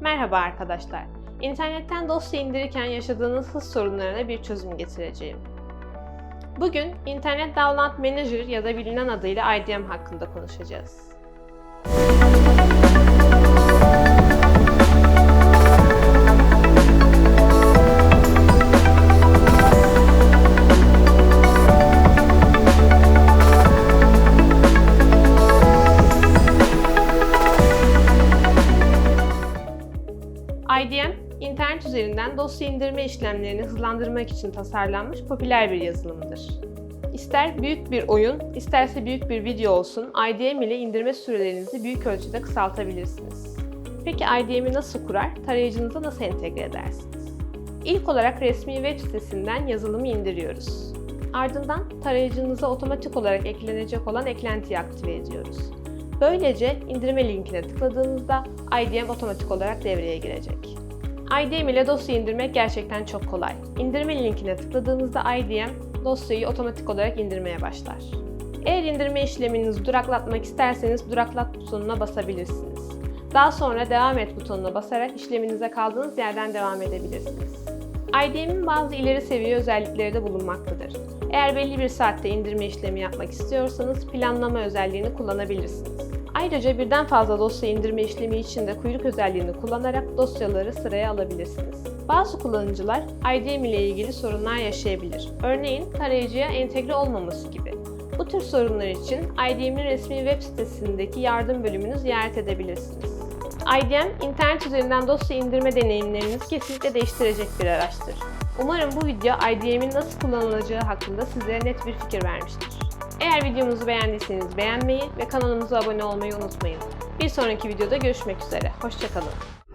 Merhaba arkadaşlar. İnternetten dosya indirirken yaşadığınız hız sorunlarına bir çözüm getireceğim. Bugün Internet Download Manager ya da bilinen adıyla IDM hakkında konuşacağız. IDM, internet üzerinden dosya indirme işlemlerini hızlandırmak için tasarlanmış popüler bir yazılımdır. İster büyük bir oyun, isterse büyük bir video olsun, IDM ile indirme sürelerinizi büyük ölçüde kısaltabilirsiniz. Peki IDM'i nasıl kurar, tarayıcınıza nasıl entegre edersiniz? İlk olarak resmi web sitesinden yazılımı indiriyoruz. Ardından tarayıcınıza otomatik olarak eklenecek olan eklentiyi aktive ediyoruz. Böylece indirme linkine tıkladığınızda IDM otomatik olarak devreye girecek. IDM ile dosya indirmek gerçekten çok kolay. İndirme linkine tıkladığınızda IDM dosyayı otomatik olarak indirmeye başlar. Eğer indirme işleminizi duraklatmak isterseniz duraklat butonuna basabilirsiniz. Daha sonra devam et butonuna basarak işleminize kaldığınız yerden devam edebilirsiniz. IDM'in bazı ileri seviye özellikleri de bulunmaktadır. Eğer belli bir saatte indirme işlemi yapmak istiyorsanız planlama özelliğini kullanabilirsiniz. Ayrıca birden fazla dosya indirme işlemi için de kuyruk özelliğini kullanarak dosyaları sıraya alabilirsiniz. Bazı kullanıcılar IDM ile ilgili sorunlar yaşayabilir. Örneğin tarayıcıya entegre olmaması gibi. Bu tür sorunlar için IDM'in resmi web sitesindeki yardım bölümünü ziyaret edebilirsiniz. IDM, internet üzerinden dosya indirme deneyimlerinizi kesinlikle değiştirecek bir araçtır. Umarım bu video IDM'in nasıl kullanılacağı hakkında sizlere net bir fikir vermiştir. Eğer videomuzu beğendiyseniz beğenmeyi ve kanalımıza abone olmayı unutmayın. Bir sonraki videoda görüşmek üzere. Hoşçakalın.